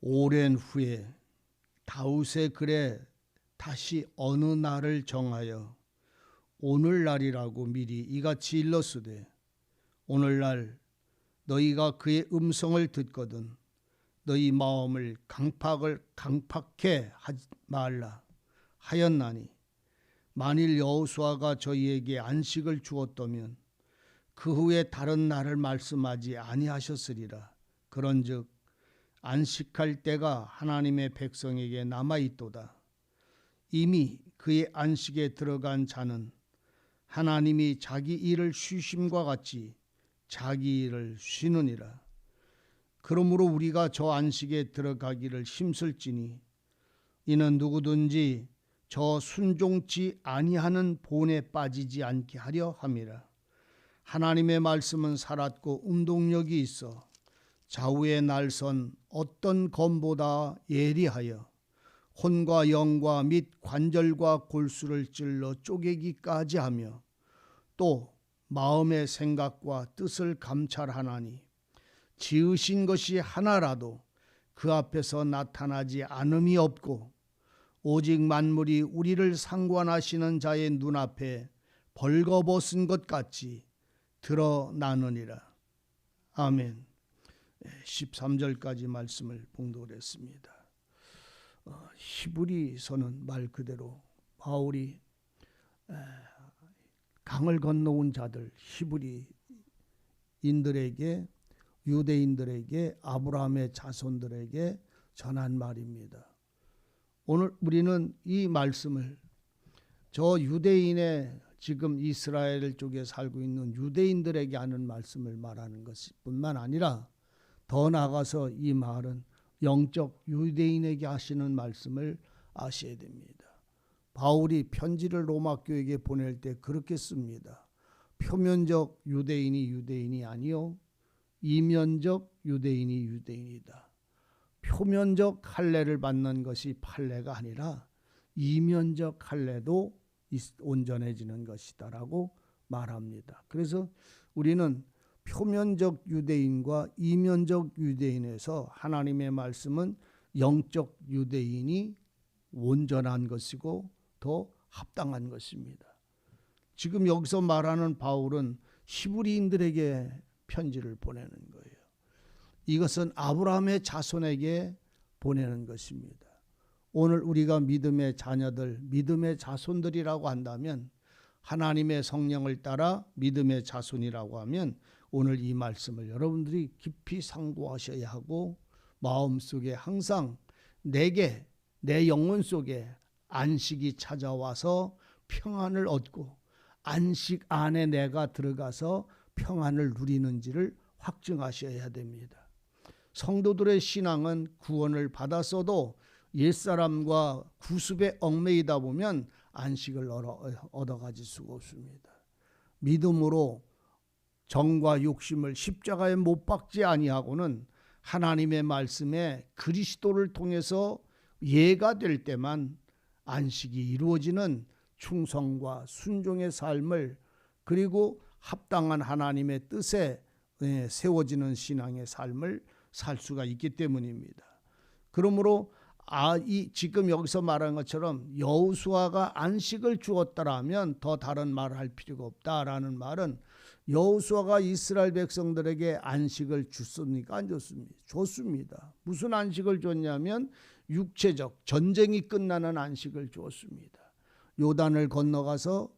오랜 후에 다윗의 글에 다시 어느 날을 정하여 오늘날이라고 미리 이같이 일렀으되 오늘날 너희가 그의 음성을 듣거든 너희 마음을 강팍을 강팍해 하지 말라 하였나니 만일 여호수아가 저희에게 안식을 주었다면 그 후에 다른 날을 말씀하지 아니하셨으리라. 그런즉 안식할 때가 하나님의 백성에게 남아 있도다 이미 그의 안식에 들어간 자는 하나님이 자기 일을 쉬심과 같이 자기 일을 쉬느니라. 그러므로 우리가 저 안식에 들어가기를 힘쓸지니 이는 누구든지 저 순종치 아니하는 본에 빠지지 않게 하려 함이라. 하나님의 말씀은 살았고 운동력이 있어 좌우의 날선 어떤 검보다 예리하여 혼과 영과 및 관절과 골수를 찔러 쪼개기까지 하며 또 마음의 생각과 뜻을 감찰하나니 지으신 것이 하나라도 그 앞에서 나타나지 않음이 없고 오직 만물이 우리를 상관하시는 자의 눈앞에 벌거벗은 것 같이 드러나느니라. 아멘. 13절까지 말씀을 봉독했습니다. 어, 히브리서는 말 그대로 바울이 강을 건너온 자들 히브리인들에게 유대인들에게 아브라함의 자손들에게 전한 말입니다. 오늘 우리는 이 말씀을 저 유대인의 지금 이스라엘 쪽에 살고 있는 유대인들에게 하는 말씀을 말하는 것뿐만 아니라 더 나아가서 이 말은 영적 유대인에게 하시는 말씀을 아셔야 됩니다. 바울이 편지를 로마 교회에 보낼 때 그렇게 씁니다. 표면적 유대인이 유대인이 아니요 이면적 유대인이 유대인이다. 표면적 할례를 받는 것이 판례가 아니라 이면적 할례도 온전해지는 것이다라고 말합니다. 그래서 우리는 표면적 유대인과 이면적 유대인에서 하나님의 말씀은 영적 유대인이 온전한 것이고 더 합당한 것입니다. 지금 여기서 말하는 바울은 히브리인들에게 편지를 보내는 거예요. 이것은 아브라함의 자손에게 보내는 것입니다. 오늘 우리가 믿음의 자녀들, 믿음의 자손들이라고 한다면 하나님의 성령을 따라 믿음의 자손이라고 하면 오늘 이 말씀을 여러분들이 깊이 상고하셔야 하고 마음속에 항상 내게 내 영혼 속에 안식이 찾아와서 평안을 얻고 안식 안에 내가 들어가서 평안을 누리는지를 확증하셔야 됩니다. 성도들의 신앙은 구원을 받았어도 옛사람과 구습에 얽매이다 보면 안식을 얻어 가질 수가 없습니다. 믿음으로 정과 욕심을 십자가에 못 박지 아니하고는 하나님의 말씀에 그리스도를 통해서 예가 될 때만 안식이 이루어지는 충성과 순종의 삶을 그리고 합당한 하나님의 뜻에 예, 세워지는 신앙의 삶을 살 수가 있기 때문입니다. 그러므로 아, 이 지금 여기서 말한 것처럼 여우수아가 안식을 주었다라면 더 다른 말을 할 필요가 없다라는 말은 여호수아가 이스라엘 백성들에게 안식을 줬습니까? 안 줬습니다. 줬습니다. 무슨 안식을 줬냐면 육체적 전쟁이 끝나는 안식을 줬습니다. 요단을 건너가서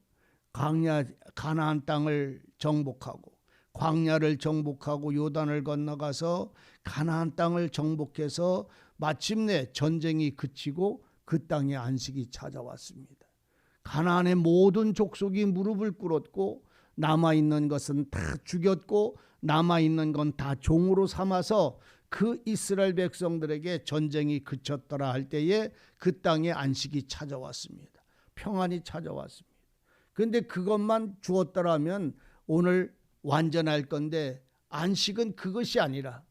광야 가나안 땅을 정복하고 광야를 정복하고 요단을 건너가서 가나안 땅을 정복해서 마침내 전쟁이 그치고 그 땅에 안식이 찾아왔습니다. 가나안의 모든 족속이 무릎을 꿇었고 남아 있는 것은 다 죽였고 남아 있는 건 다 종으로 삼아서 그 이스라엘 백성들에게 전쟁이 그쳤더라 할 때에 그 땅에 안식이 찾아왔습니다. 평안이 찾아왔습니다. 근데 그것만 주었더라면 오늘 완전할 건데 안식은 그것이 아니라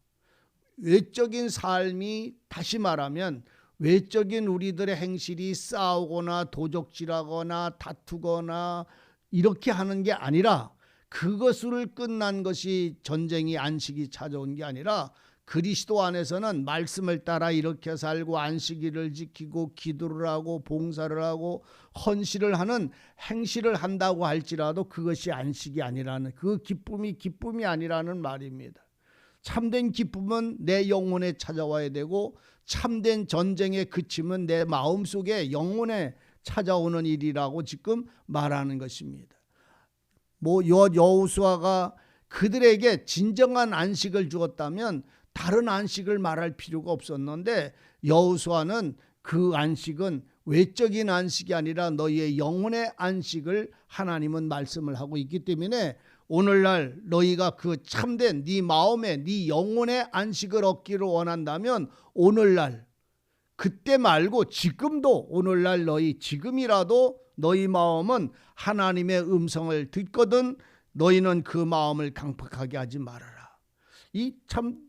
외적인 삶이 다시 말하면 외적인 우리들의 행실이 싸우거나 도적질하거나 다투거나 이렇게 하는 게 아니라 그것을 끝난 것이 전쟁이 안식이 찾아온 게 아니라 그리스도 안에서는 말씀을 따라 이렇게 살고 안식일을 지키고 기도를 하고 봉사를 하고 헌신을 하는 행실을 한다고 할지라도 그것이 안식이 아니라는 그 기쁨이 기쁨이 아니라는 말입니다. 참된 기쁨은 내 영혼에 찾아와야 되고 참된 전쟁의 그침은 내 마음속에 영혼에 찾아오는 일이라고 지금 말하는 것입니다. 뭐 여, 여호수아가 그들에게 진정한 안식을 주었다면 다른 안식을 말할 필요가 없었는데 여호수아는 그 안식은 외적인 안식이 아니라 너희의 영혼의 안식을 하나님은 말씀을 하고 있기 때문에 오늘날 너희가 그 참된 네 마음에 네 영혼의 안식을 얻기를 원한다면 오늘날 그때 말고 지금도 오늘날 너희 지금이라도 너희 마음은 하나님의 음성을 듣거든 너희는 그 마음을 강팍하게 하지 말아라. 이 참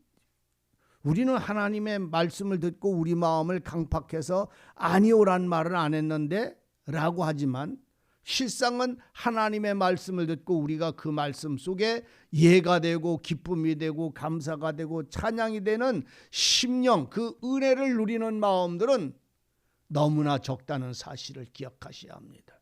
우리는 하나님의 말씀을 듣고 우리 마음을 강팍해서 아니오란 말은 안 했는데 라고 하지만 실상은 하나님의 말씀을 듣고 우리가 그 말씀 속에 예가 되고 기쁨이 되고 감사가 되고 찬양이 되는 심령 그 은혜를 누리는 마음들은 너무나 적다는 사실을 기억하셔야 합니다.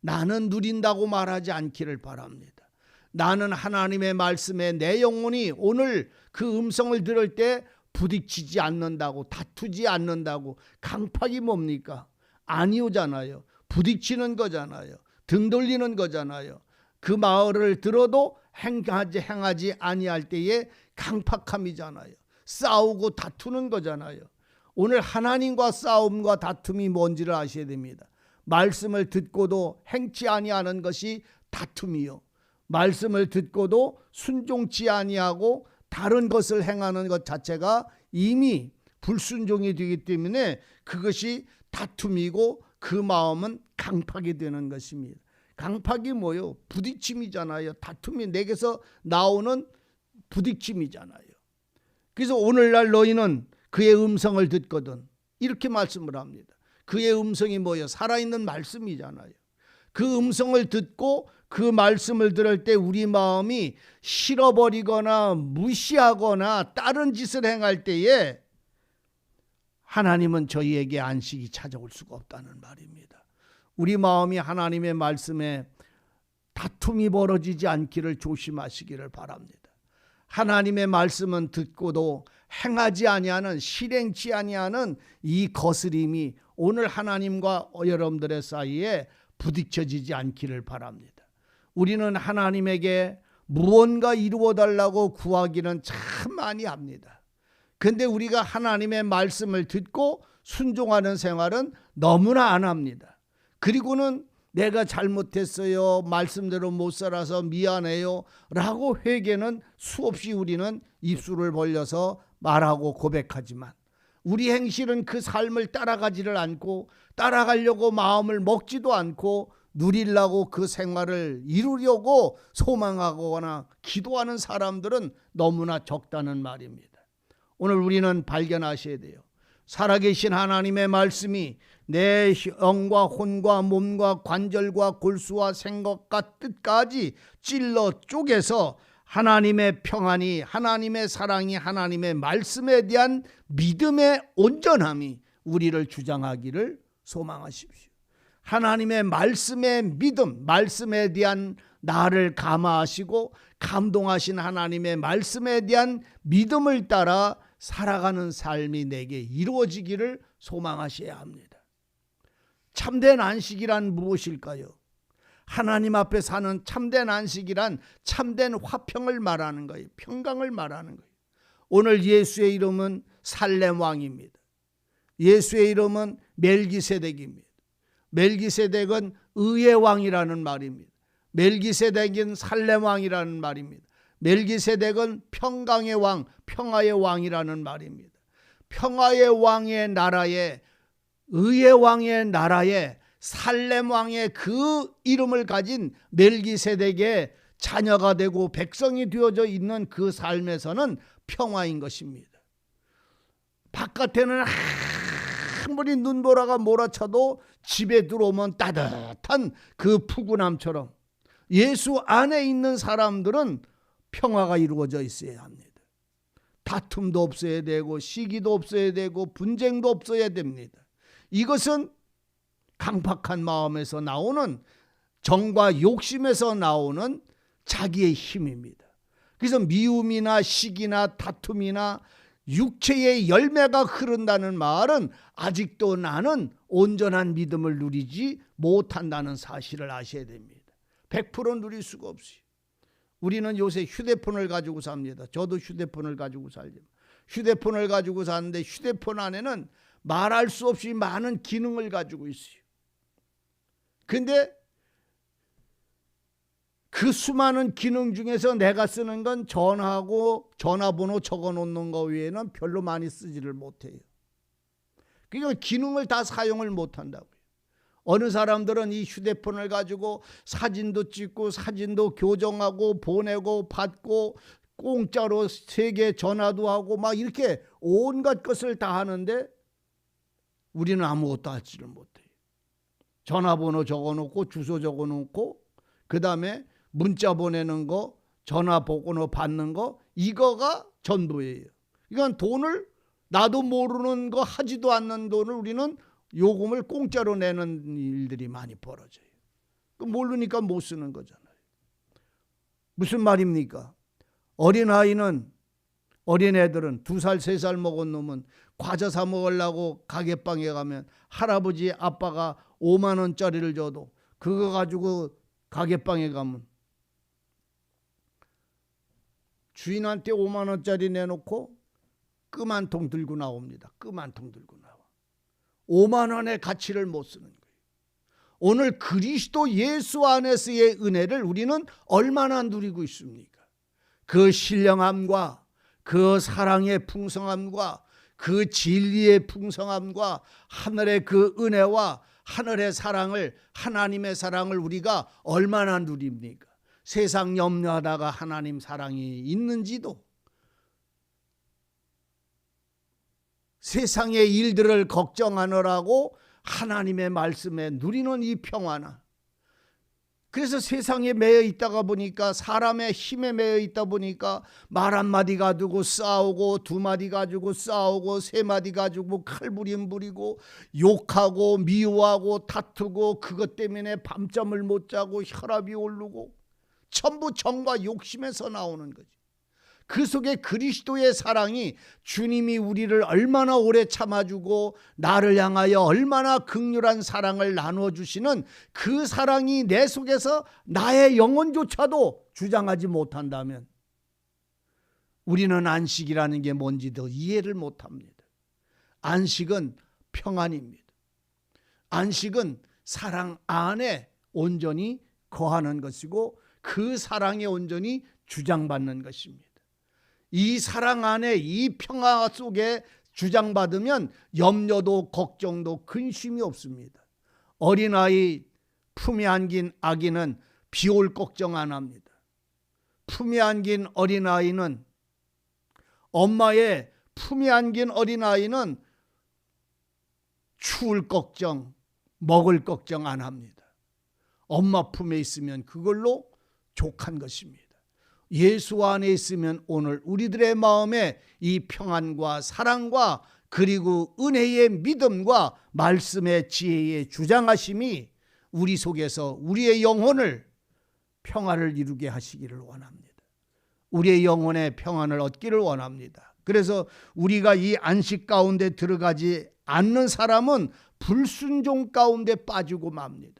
나는 누린다고 말하지 않기를 바랍니다. 나는 하나님의 말씀에 내 영혼이 오늘 그 음성을 들을 때 부딪히지 않는다고 다투지 않는다고 강팍이 뭡니까? 아니오잖아요. 부딪히는 거잖아요. 등 돌리는 거잖아요. 그 마을을 들어도 행하지 행하지 아니할 때에 강팍함이잖아요. 싸우고 다투는 거잖아요. 오늘 하나님과 싸움과 다툼이 뭔지를 아셔야 됩니다. 말씀을 듣고도 행치 아니하는 것이 다툼이요. 말씀을 듣고도 순종치 아니하고 다른 것을 행하는 것 자체가 이미 불순종이 되기 때문에 그것이 다툼이고 그 마음은 강팍이 되는 것입니다. 강팍이 뭐요? 부딪힘이잖아요. 다툼이 내게서 나오는 부딪힘이잖아요. 그래서 오늘날 너희는 그의 음성을 듣거든 이렇게 말씀을 합니다. 그의 음성이 뭐요? 살아있는 말씀이잖아요. 그 음성을 듣고 그 말씀을 들을 때 우리 마음이 싫어버리거나 무시하거나 다른 짓을 행할 때에 하나님은 저희에게 안식이 찾아올 수가 없다는 말입니다. 우리 마음이 하나님의 말씀에 다툼이 벌어지지 않기를 조심하시기를 바랍니다. 하나님의 말씀은 듣고도 행하지 아니하는 실행치 아니하는 이 거스림이 오늘 하나님과 여러분들의 사이에 부딪혀지지 않기를 바랍니다. 우리는 하나님에게 무언가 이루어 달라고 구하기는 참 많이 합니다. 근데 우리가 하나님의 말씀을 듣고 순종하는 생활은 너무나 안 합니다. 그리고는 내가 잘못했어요. 말씀대로 못 살아서 미안해요. 라고 회개는 수없이 우리는 입술을 벌려서 말하고 고백하지만 우리 행실은 그 삶을 따라가지를 않고 따라가려고 마음을 먹지도 않고 누리려고 그 생활을 이루려고 소망하거나 기도하는 사람들은 너무나 적다는 말입니다. 오늘 우리는 발견하셔야 돼요. 살아계신 하나님의 말씀이 내 영과 혼과 몸과 관절과 골수와 생각과 뜻까지 찔러 쪼개서 하나님의 평안이 하나님의 사랑이 하나님의 말씀에 대한 믿음의 온전함이 우리를 주장하기를 소망하십시오. 하나님의 말씀의 믿음, 말씀에 대한 나를 감화하시고 감동하신 하나님의 말씀에 대한 믿음을 따라 살아가는 삶이 내게 이루어지기를 소망하셔야 합니다. 참된 안식이란 무엇일까요? 하나님 앞에 사는 참된 안식이란 참된 화평을 말하는 거예요. 평강을 말하는 거예요. 오늘 예수의 이름은 살렘 왕입니다. 예수의 이름은 멜기세덱입니다. 멜기세덱은 의의 왕이라는 말입니다. 멜기세덱은 살렘 왕이라는 말입니다. 멜기세덱은 평강의 왕, 평화의 왕이라는 말입니다. 평화의 왕의 나라에 의의 왕의 나라에 살렘 왕의 그 이름을 가진 멜기세덱의 자녀가 되고 백성이 되어져 있는 그 삶에서는 평화인 것입니다. 바깥에는 아무리 눈보라가 몰아쳐도 집에 들어오면 따뜻한 그 푸근함처럼 예수 안에 있는 사람들은 평화가 이루어져 있어야 합니다. 다툼도 없어야 되고 시기도 없어야 되고 분쟁도 없어야 됩니다. 이것은 강팍한 마음에서 나오는 정과 욕심에서 나오는 자기의 힘입니다. 그래서 미움이나 시기나 다툼이나 육체의 열매가 흐른다는 말은 아직도 나는 온전한 믿음을 누리지 못한다는 사실을 아셔야 됩니다. 100% 누릴 수가 없어요. 우리는 요새 휴대폰을 가지고 삽니다. 저도 휴대폰을 가지고 살죠. 휴대폰을 가지고 사는데 휴대폰 안에는 말할 수 없이 많은 기능을 가지고 있어요. 근데 그 수많은 기능 중에서 내가 쓰는 건 전화하고 전화번호 적어 놓는 거 외에는 별로 많이 쓰지를 못해요. 그러니까 기능을 다 사용을 못 한다고요. 어느 사람들은 이 휴대폰을 가지고 사진도 찍고 사진도 교정하고 보내고 받고 공짜로 세계 전화도 하고 막 이렇게 온갖 것을 다 하는데 우리는 아무것도 하지를 못해요. 전화번호 적어 놓고 주소 적어 놓고 그 다음에 문자 보내는 거, 전화 번호 받는 거 이거가 전부예요. 이건 돈을 나도 모르는 거 하지도 않는 돈을 우리는 요금을 공짜로 내는 일들이 많이 벌어져요. 그 모르니까 못 쓰는 거잖아요. 무슨 말입니까? 어린 아이는 어린 애들은 두 살 세 살 먹은 놈은 과자 사 먹으려고 가게방에 가면 할아버지 아빠가 5만 원짜리를 줘도 그거 가지고 가게방에 가면 주인한테 5만 원짜리 내놓고 끔 한 통 들고 나옵니다. 끔 한 통 들고 나와. 5만 원의 가치를 못 쓰는 거예요. 오늘 그리스도 예수 안에서의 은혜를 우리는 얼마나 누리고 있습니까? 그 신령함과 그 사랑의 풍성함과 그 진리의 풍성함과 하늘의 그 은혜와 하늘의 사랑을 하나님의 사랑을 우리가 얼마나 누립니까? 세상 염려하다가 하나님 사랑이 있는지도 세상의 일들을 걱정하느라고 하나님의 말씀에 누리는 이 평화나 그래서 세상에 매여 있다가 보니까 사람의 힘에 매여 있다 보니까 말 한마디 가지고 싸우고 두 마디 가지고 싸우고 세 마디 가지고 칼부림 부리고 욕하고 미워하고 다투고 그것 때문에 밤잠을 못 자고 혈압이 오르고 전부 정과 욕심에서 나오는 거지. 그 속에 그리스도의 사랑이 주님이 우리를 얼마나 오래 참아주고 나를 향하여 얼마나 극률한 사랑을 나눠주시는 그 사랑이 내 속에서 나의 영혼조차도 주장하지 못한다면 우리는 안식이라는 게 뭔지도 이해를 못합니다. 안식은 평안입니다. 안식은 사랑 안에 온전히 거하는 것이고 그 사랑에 온전히 주장받는 것입니다. 이 사랑 안에 이 평화 속에 주장받으면 염려도 걱정도 근심이 없습니다. 어린아이 품에 안긴 아기는 비올 걱정 안 합니다. 품에 안긴 어린아이는 엄마의 품에 안긴 어린아이는 추울 걱정, 먹을 걱정 안 합니다. 엄마 품에 있으면 그걸로 족한 것입니다. 예수 안에 있으면 오늘 우리들의 마음에 이 평안과 사랑과 그리고 은혜의 믿음과 말씀의 지혜의 주장하심이 우리 속에서 우리의 영혼을 평안을 이루게 하시기를 원합니다. 우리의 영혼의 평안을 얻기를 원합니다. 그래서 우리가 이 안식 가운데 들어가지 않는 사람은 불순종 가운데 빠지고 맙니다.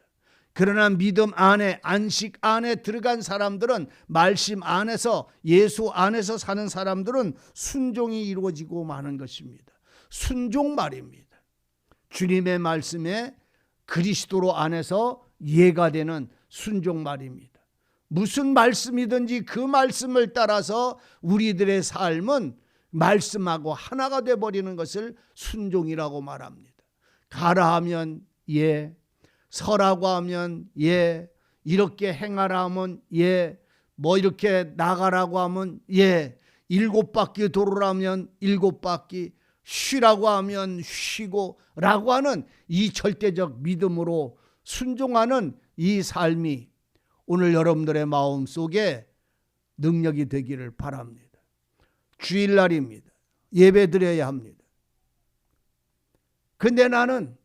그러나 믿음 안에 안식 안에 들어간 사람들은 말씀 안에서 예수 안에서 사는 사람들은 순종이 이루어지고 마는 것입니다. 순종 말입니다. 주님의 말씀에 그리스도로 안에서 이해가 되는 순종 말입니다. 무슨 말씀이든지 그 말씀을 따라서 우리들의 삶은 말씀하고 하나가 돼 버리는 것을 순종이라고 말합니다. 가라 하면 예, 서라고 하면 예, 이렇게 행하라 하면 예, 뭐 이렇게 나가라고 하면 예, 일곱 바퀴 돌으라면 일곱 바퀴 쉬라고 하면 쉬고 라고 하는 이 절대적 믿음으로 순종하는 이 삶이 오늘 여러분들의 마음 속에 능력이 되기를 바랍니다. 주일날입니다. 예배 드려야 합니다. 근데 나는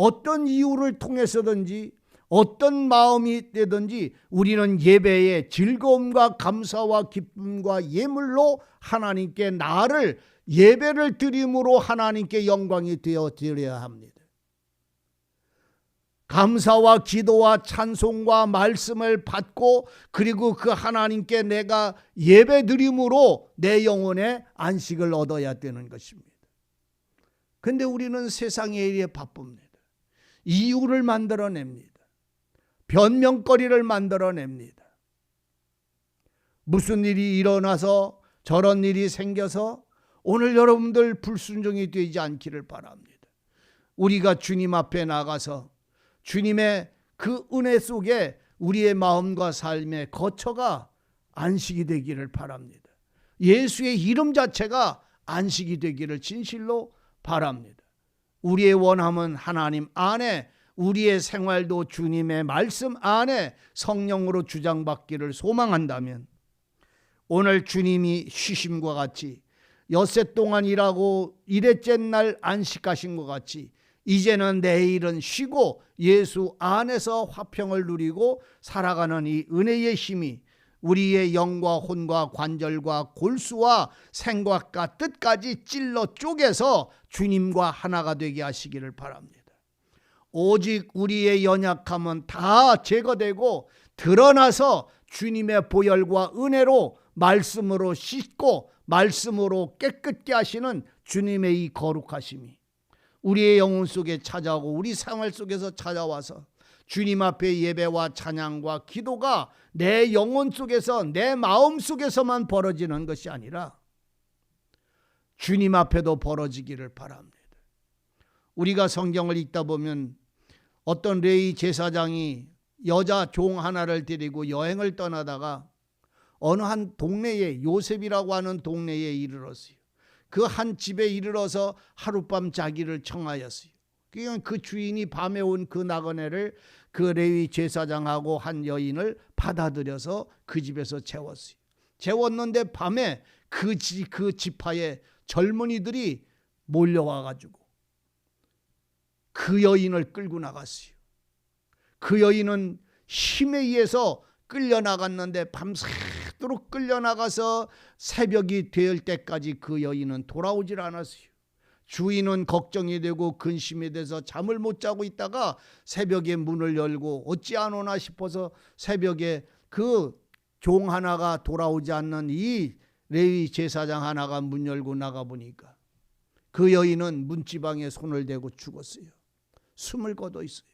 어떤 이유를 통해서든지 어떤 마음이 되든지 우리는 예배에 즐거움과 감사와 기쁨과 예물로 하나님께 나를 예배를 드림으로 하나님께 영광이 되어 드려야 합니다. 감사와 기도와 찬송과 말씀을 받고 그리고 그 하나님께 내가 예배 드림으로 내 영혼의 안식을 얻어야 되는 것입니다. 근데 우리는 세상에 일에 바쁩니다. 이유를 만들어냅니다. 변명거리를 만들어냅니다. 무슨 일이 일어나서 저런 일이 생겨서 오늘 여러분들 불순종이 되지 않기를 바랍니다. 우리가 주님 앞에 나가서 주님의 그 은혜 속에 우리의 마음과 삶의 거처가 안식이 되기를 바랍니다. 예수의 이름 자체가 안식이 되기를 진실로 바랍니다. 우리의 원함은 하나님 안에 우리의 생활도 주님의 말씀 안에 성령으로 주장받기를 소망한다면 오늘 주님이 쉬심과 같이 엿새 동안 일하고 일회째 날 안식하신 것 같이 이제는 내일은 쉬고 예수 안에서 화평을 누리고 살아가는 이 은혜의 힘이 우리의 영과 혼과 관절과 골수와 생각과 뜻까지 찔러 쪼개서 주님과 하나가 되게 하시기를 바랍니다. 오직 우리의 연약함은 다 제거되고 드러나서 주님의 보혈과 은혜로 말씀으로 씻고 말씀으로 깨끗게 하시는 주님의 이 거룩하심이 우리의 영혼 속에 찾아오고 우리 생활 속에서 찾아와서 주님 앞에 예배와 찬양과 기도가 내 영혼 속에서 내 마음 속에서만 벌어지는 것이 아니라 주님 앞에도 벌어지기를 바랍니다. 우리가 성경을 읽다 보면 어떤 레이 제사장이 여자 종 하나를 데리고 여행을 떠나다가 어느 한 동네에 요셉이라고 하는 동네에 이르렀어요. 그 한 집에 이르러서 하룻밤 자기를 청하였어요. 그 주인이 밤에 온 그 나그네를 그 레위 제사장하고 한 여인을 받아들여서 그 집에서 재웠어요. 재웠는데 밤에 그, 지, 그 지파에 젊은이들이 몰려와 가지고 그 여인을 끌고 나갔어요. 그 여인은 힘에 의해서 끌려 나갔는데 밤새도록 끌려 나가서 새벽이 될 때까지 그 여인은 돌아오질 않았어요. 주인은 걱정이 되고 근심이 돼서 잠을 못 자고 있다가 새벽에 문을 열고 어찌 안 오나 싶어서 새벽에 그 종 하나가 돌아오지 않는 이 레위 제사장 하나가 문 열고 나가 보니까 그 여인은 문지방에 손을 대고 죽었어요. 숨을 거둬 있어요.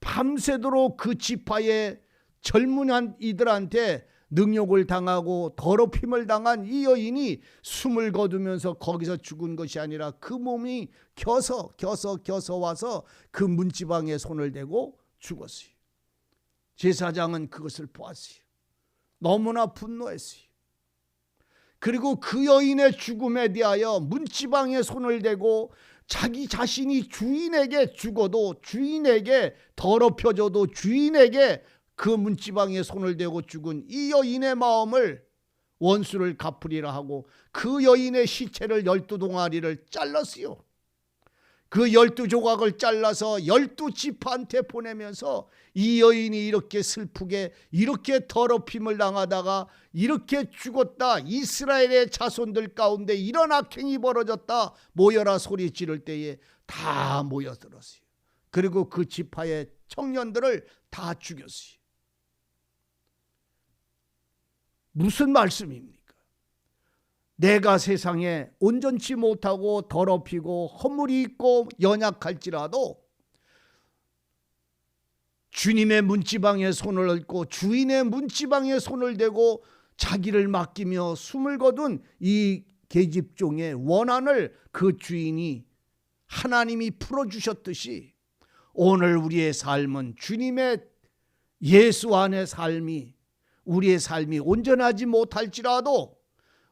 밤새도록 그 지파의 젊은 이들한테 능욕을 당하고 더럽힘을 당한 이 여인이 숨을 거두면서 거기서 죽은 것이 아니라 그 몸이 겨서 겨서 겨서 와서 그 문지방에 손을 대고 죽었어요. 제사장은 그것을 보았어요. 너무나 분노했어요. 그리고 그 여인의 죽음에 대하여 문지방에 손을 대고 자기 자신이 주인에게 죽어도 주인에게 더럽혀져도 주인에게 그 문지방에 손을 대고 죽은 이 여인의 마음을 원수를 갚으리라 하고 그 여인의 시체를 열두 동아리를 잘랐어요. 그 열두 조각을 잘라서 열두 지파한테 보내면서 이 여인이 이렇게 슬프게 이렇게 더럽힘을 당하다가 이렇게 죽었다 이스라엘의 자손들 가운데 이런 악행이 벌어졌다 모여라 소리 지를 때에 다 모여들었어요. 그리고 그 지파의 청년들을 다 죽였어요. 무슨 말씀입니까? 내가 세상에 온전치 못하고 더럽히고 허물이 있고 연약할지라도 주님의 문지방에 손을 얹고 주인의 문지방에 손을 대고 자기를 맡기며 숨을 거둔 이 계집종의 원한을 그 주인이 하나님이 풀어주셨듯이 오늘 우리의 삶은 주님의 예수 안의 삶이 우리의 삶이 온전하지 못할지라도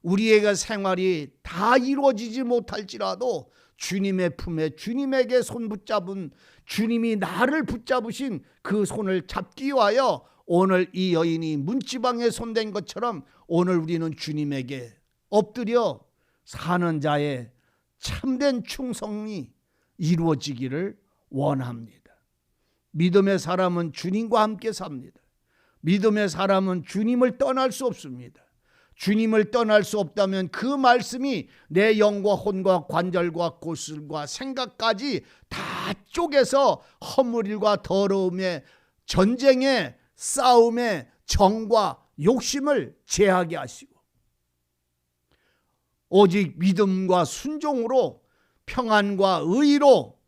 우리의 생활이 다 이루어지지 못할지라도 주님의 품에 주님에게 손 붙잡은 주님이 나를 붙잡으신 그 손을 잡기 위하여 오늘 이 여인이 문지방에 손댄 것처럼 오늘 우리는 주님에게 엎드려 사는 자의 참된 충성이 이루어지기를 원합니다. 믿음의 사람은 주님과 함께 삽니다. 믿음의 사람은 주님을 떠날 수 없습니다. 주님을 떠날 수 없다면 그 말씀이 내 영과 혼과 관절과 고슬과 생각까지 다 쪼개서 허물일과 더러움의 전쟁의 싸움의 정과 욕심을 제하게 하시고 오직 믿음과 순종으로 평안과 의로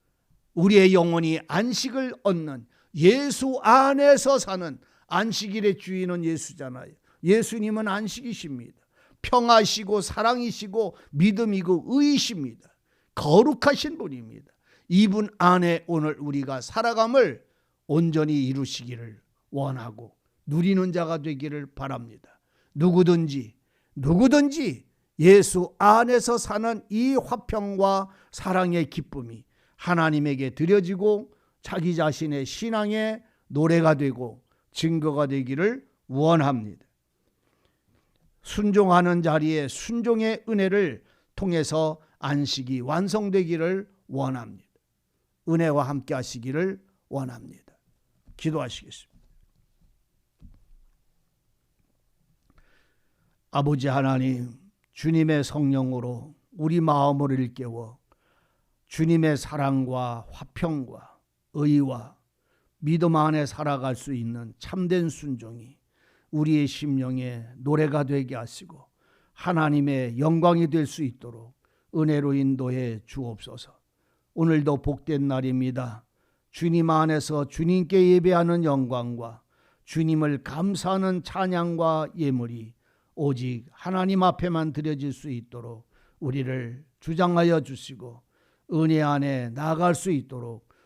우리의 영혼이 안식을 얻는 예수 안에서 사는 안식일의 주인은 예수잖아요. 예수님은 안식이십니다. 평화시고 사랑이시고 믿음이고 의이십니다. 거룩하신 분입니다. 이분 안에 오늘 우리가 살아감을 온전히 이루시기를 원하고 누리는 자가 되기를 바랍니다. 누구든지 누구든지 예수 안에서 사는 이 화평과 사랑의 기쁨이 하나님에게 드려지고 자기 자신의 신앙의 노래가 되고 증거가 되기를 원합니다. 순종하는 자리에 순종의 은혜를 통해서 안식이 완성되기를 원합니다. 은혜와 함께 하시기를 원합니다. 기도하시겠습니다. 아버지 하나님, 주님의 성령으로 우리 마음을 일깨워 주님의 사랑과 화평과 의와 믿음 안에 살아갈 수 있는 참된 순종이 우리의 심령에 노래가 되게 하시고 하나님의 영광이 될 수 있도록 은혜로 인도해 주옵소서. 오늘도 복된 날입니다. 주님 안에서 주님께 예배하는 영광과 주님을 감사하는 찬양과 예물이 오직 하나님 앞에만 드려질 수 있도록 우리를 주장하여 주시고 은혜 안에 나아갈 수 있도록